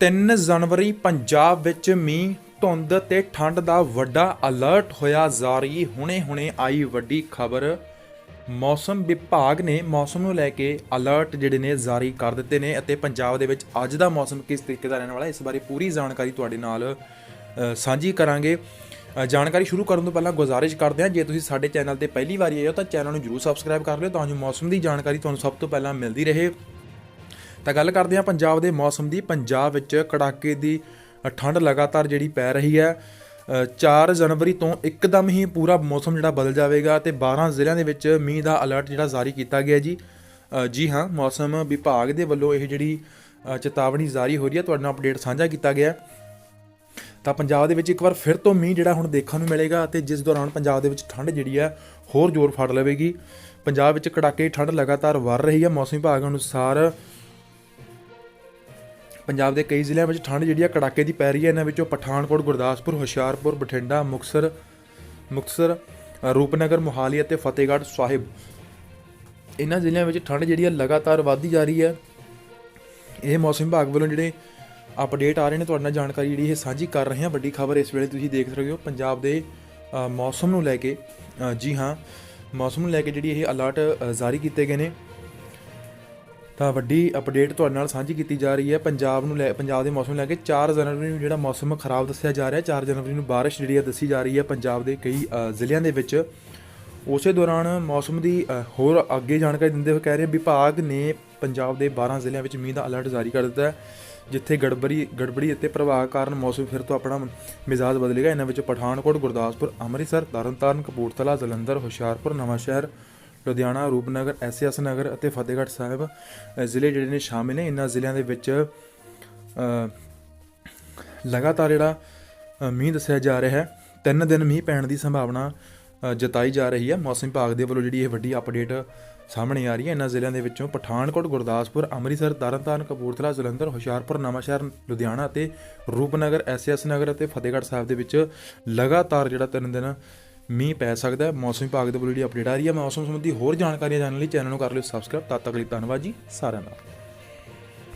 3 ਜਨਵਰੀ ਪੰਜਾਬ ਵਿੱਚ ਮੀਂਹ, ਧੁੰਦ ਤੇ ਠੰਡ ਦਾ ਵੱਡਾ ਅਲਰਟ ਹੋਇਆ ਜਾਰੀ। ਹੁਣੇ-ਹੁਣੇ ਆਈ ਵੱਡੀ ਖਬਰ। ਮੌਸਮ ਵਿਭਾਗ ਨੇ ਮੌਸਮ ਨੂੰ ਲੈ ਕੇ ਅਲਰਟ ਜਿਹੜੇ ਨੇ ਜਾਰੀ ਕਰ ਦਿੱਤੇ ਨੇ ਅਤੇ ਪੰਜਾਬ ਦੇ ਵਿੱਚ ਅੱਜ ਦਾ ਮੌਸਮ ਕਿਸ ਤਰੀਕੇ ਦਾ ਰਹਿਣ ਵਾਲਾ ਇਸ ਬਾਰੇ ਪੂਰੀ ਜਾਣਕਾਰੀ ਤੁਹਾਡੇ ਨਾਲ ਸਾਂਝੀ ਕਰਾਂਗੇ। ਜਾਣਕਾਰੀ ਸ਼ੁਰੂ ਕਰਨ ਤੋਂ ਪਹਿਲਾਂ ਗੁਜ਼ਾਰਿਸ਼ ਕਰਦੇ ਹਾਂ, ਜੇ ਤੁਸੀਂ ਸਾਡੇ ਚੈਨਲ ਤੇ ਪਹਿਲੀ ਵਾਰੀ ਆਏ ਹੋ ਤਾਂ ਚੈਨਲ ਨੂੰ ਜਰੂਰ ਸਬਸਕ੍ਰਾਈਬ ਕਰ ਲਿਓ ਤਾਂ ਜੋ ਮੌਸਮ ਦੀ ਜਾਣਕਾਰੀ ਤੁਹਾਨੂੰ ਸਭ ਤੋਂ ਪਹਿਲਾਂ ਮਿਲਦੀ ਰਹੇ। ਤਾਂ ਗੱਲ ਕਰਦੇ ਹਾਂ ਪੰਜਾਬ ਦੇ ਮੌਸਮ ਦੀ। ਪੰਜਾਬ ਵਿੱਚ ਕੜਾਕੇ ਦੀ ਠੰਡ ਲਗਾਤਾਰ ਜਿਹੜੀ ਪੈ ਰਹੀ ਹੈ। ਅ, 4 ਜਨਵਰੀ ਤੋਂ ਇੱਕਦਮ ਹੀ ਪੂਰਾ ਮੌਸਮ ਜਿਹੜਾ ਬਦਲ ਜਾਵੇਗਾ ਤੇ 12 ਜ਼ਿਲ੍ਹਿਆਂ ਦੇ ਵਿੱਚ ਮੀਂਹ ਦਾ ਅਲਰਟ ਜਿਹੜਾ ਜਾਰੀ ਕੀਤਾ ਗਿਆ ਜੀ। ਜੀ ਹਾਂ ਮੌਸਮ ਵਿਭਾਗ ਦੇ ਵੱਲੋਂ ਇਹ ਜਿਹੜੀ ਚੇਤਾਵਨੀ ਜਾਰੀ ਹੋ ਰਹੀ ਹੈ ਤੁਹਾਡੇ ਨਾਲ ਅਪਡੇਟ ਸਾਂਝਾ ਕੀਤਾ ਗਿਆ। ਤਾਂ ਪੰਜਾਬ ਦੇ ਵਿੱਚ ਇੱਕ ਵਾਰ ਫਿਰ ਤੋਂ ਮੀਂਹ ਜਿਹੜਾ ਹੁਣ ਦੇਖਣ ਨੂੰ ਮਿਲੇਗਾ ਅਤੇ ਜਿਸ ਦੌਰਾਨ ਪੰਜਾਬ ਦੇ ਵਿੱਚ ਠੰਡ ਜਿਹੜੀ ਹੈ ਹੋਰ ਜ਼ੋਰ ਫੜ ਲਵੇਗੀ। ਪੰਜਾਬ ਵਿੱਚ ਕੜਾਕੇ ਦੀ ਠੰਡ ਲਗਾਤਾਰ ਵੱਧ ਰਹੀ ਹੈ। ਮੌਸਮ ਵਿਭਾਗ ਅਨੁਸਾਰ ਪੰਜਾਬ ਦੇ ਕਈ ਜ਼ਿਲ੍ਹਿਆਂ ਵਿੱਚ ਠੰਡ ਜਿਹੜੀ ਆ ਕੜਾਕੇ ਦੀ ਪੈ ਰਹੀ ਹੈ। ਇਹਨਾਂ ਵਿੱਚੋਂ ਪਠਾਨਕੋਟ, ਗੁਰਦਾਸਪੁਰ, ਹੁਸ਼ਿਆਰਪੁਰ, ਬਠਿੰਡਾ ਮੁਕਤਸਰ ਮੁਕਤਸਰ ਰੂਪਨਗਰ, ਮੋਹਾਲੀ ਅਤੇ ਫਤਿਹਗੜ੍ਹ ਸਾਹਿਬ। ਇਹਨਾਂ ਜ਼ਿਲ੍ਹਿਆਂ ਵਿੱਚ ਠੰਡ ਜਿਹੜੀ ਆ ਲਗਾਤਾਰ ਵਧਦੀ ਜਾ ਰਹੀ ਹੈ। ਇਹ ਮੌਸਮ ਵਿਭਾਗ ਵੱਲੋਂ ਜਿਹੜੇ ਅਪਡੇਟ ਆ ਰਹੇ ਨੇ, ਤੁਹਾਡੇ ਨਾਲ ਜਾਣਕਾਰੀ ਜਿਹੜੀ ਇਹ ਸਾਂਝੀ ਕਰ ਰਹੇ ਹਾਂ। ਵੱਡੀ ਖਬਰ ਇਸ ਵੇਲੇ ਤੁਸੀਂ ਦੇਖ ਰਹੇ ਹੋ ਪੰਜਾਬ ਦੇ ਮੌਸਮ ਨੂੰ ਲੈ ਕੇ। ਜੀ ਹਾਂ, ਮੌਸਮ ਨੂੰ ਲੈ ਕੇ ਜਿਹੜੀ ਇਹ ਅਲਰਟ ਜਾਰੀ ਕੀਤੇ ਗਏ ਨੇ। ਤਾਂ ਵੱਡੀ ਅਪਡੇਟ ਤੁਹਾਡੇ ਨਾਲ ਸਾਂਝੀ ਕੀਤੀ ਜਾ ਰਹੀ ਹੈ। ਪੰਜਾਬ ਨੂੰ ਲੈ ਪੰਜਾਬ ਦੇ ਮੌਸਮ ਨੂੰ ਲੈ ਕੇ 4 ਜਨਵਰੀ ਨੂੰ ਜਿਹੜਾ ਮੌਸਮ ਖਰਾਬ ਦੱਸਿਆ ਜਾ ਰਿਹਾ। ਹੈ 4 ਜਨਵਰੀ ਨੂੰ ਬਾਰਿਸ਼ ਜਿਹੜੀ ਹੈ ਦੱਸੀ ਜਾ ਰਹੀ ਹੈ ਪੰਜਾਬ ਦੇ ਕਈ ਜ਼ਿਲ੍ਹਿਆਂ ਦੇ ਵਿੱਚ। ਉਸੇ ਦੌਰਾਨ ਮੌਸਮ ਦੀ ਹੋਰ ਅੱਗੇ ਜਾਣਕਾਰੀ ਦਿੰਦੇ ਹੋਏ ਕਹਿ ਰਹੇ ਵਿਭਾਗ ਨੇ ਪੰਜਾਬ ਦੇ 12 ਜ਼ਿਲ੍ਹਿਆਂ ਵਿੱਚ ਮੀਂਹ ਦਾ ਅਲਰਟ ਜਾਰੀ ਕਰ ਦਿੱਤਾ ਹੈ, ਜਿੱਥੇ ਗੜਬੜੀ ਗੜਬੜੀ ਅਤੇ ਪ੍ਰਭਾਵ ਕਾਰਨ ਮੌਸਮ ਫਿਰ ਤੋਂ ਆਪਣਾ ਮਿਜ਼ਾਜ ਬਦਲੇਗਾ। ਇਹਨਾਂ ਵਿੱਚ ਪਠਾਨਕੋਟ, ਗੁਰਦਾਸਪੁਰ, ਅੰਮ੍ਰਿਤਸਰ, ਤਰਨਤਾਰਨ, ਕਪੂਰਥਲਾ, ਜਲੰਧਰ, ਹੁਸ਼ਿਆਰਪੁਰ, ਨਵਾਂਸ਼ਹਿਰ ਲੁਧਿਆਣਾ, ਰੂਪਨਗਰ, ਐਸਐਸ ਨਗਰ ਅਤੇ ਫਤਿਹਗੜ੍ਹ ਸਾਹਿਬ ਜ਼ਿਲ੍ਹੇ ਜਿਹੜੇ ਨੇ ਸ਼ਾਮਿਲ ਨੇ ਇਹਨਾਂ ਜ਼ਿਲ੍ਹਿਆਂ ਦੇ ਵਿੱਚ ਲਗਾਤਾਰ ਜਿਹੜਾ ਮੀਂਹ ਦੱਸਿਆ ਜਾ ਰਿਹਾ ਹੈ। ਤਿੰਨ ਦਿਨ ਮੀਂਹ ਪੈਣ ਦੀ ਸੰਭਾਵਨਾ ਜਤਾਈ ਜਾ ਰਹੀ ਹੈ। ਮੌਸਮ ਵਿਭਾਗ ਦੇ ਵੱਲੋਂ ਜਿਹੜੀ ਇਹ ਵੱਡੀ ਅਪਡੇਟ ਸਾਹਮਣੇ ਆ ਰਹੀ ਹੈ। ਇਹਨਾਂ ਜ਼ਿਲ੍ਹਿਆਂ ਦੇ ਵਿੱਚੋਂ ਪਠਾਨਕੋਟ, ਗੁਰਦਾਸਪੁਰ, ਅੰਮ੍ਰਿਤਸਰ, ਤਰਨਤਾਰਨ, ਕਪੂਰਥਲਾ, ਜਲੰਧਰ, ਹੁਸ਼ਿਆਰਪੁਰ, ਨਵਾਂਸ਼ਹਿਰ, ਲੁਧਿਆਣਾ ਅਤੇ ਰੂਪਨਗਰ, ਐਸਐਸ ਨਗਰ ਅਤੇ ਫਤਿਹਗੜ੍ਹ ਸਾਹਿਬ ਦੇ ਵਿੱਚ ਲਗਾਤਾਰ ਜਿਹੜਾ ਤਿੰਨ ਦਿਨ ਮੀਂਹ ਪੈ ਸਕਦਾ ਹੈ, ਮੌਸਮ ਵਿਭਾਗ ਦੇ ਵੱਲੋਂ ਜਿਹੜੀ ਅਪਡੇਟ ਆ ਰਹੀ ਹੈ, ਮੌਸਮ ਸੰਬੰਧੀ ਹੋਰ ਜਾਣਕਾਰੀਆਂ ਜਾਣਨ ਲਈ ਚੈਨਲ ਨੂੰ ਕਰ ਲਿਓ ਸਬਸਕ੍ਰਾਈਬ ਤਦ ਤੱਕ ਲਈ ਧੰਨਵਾਦ ਜੀ, ਸਾਰਿਆਂ ਦਾ।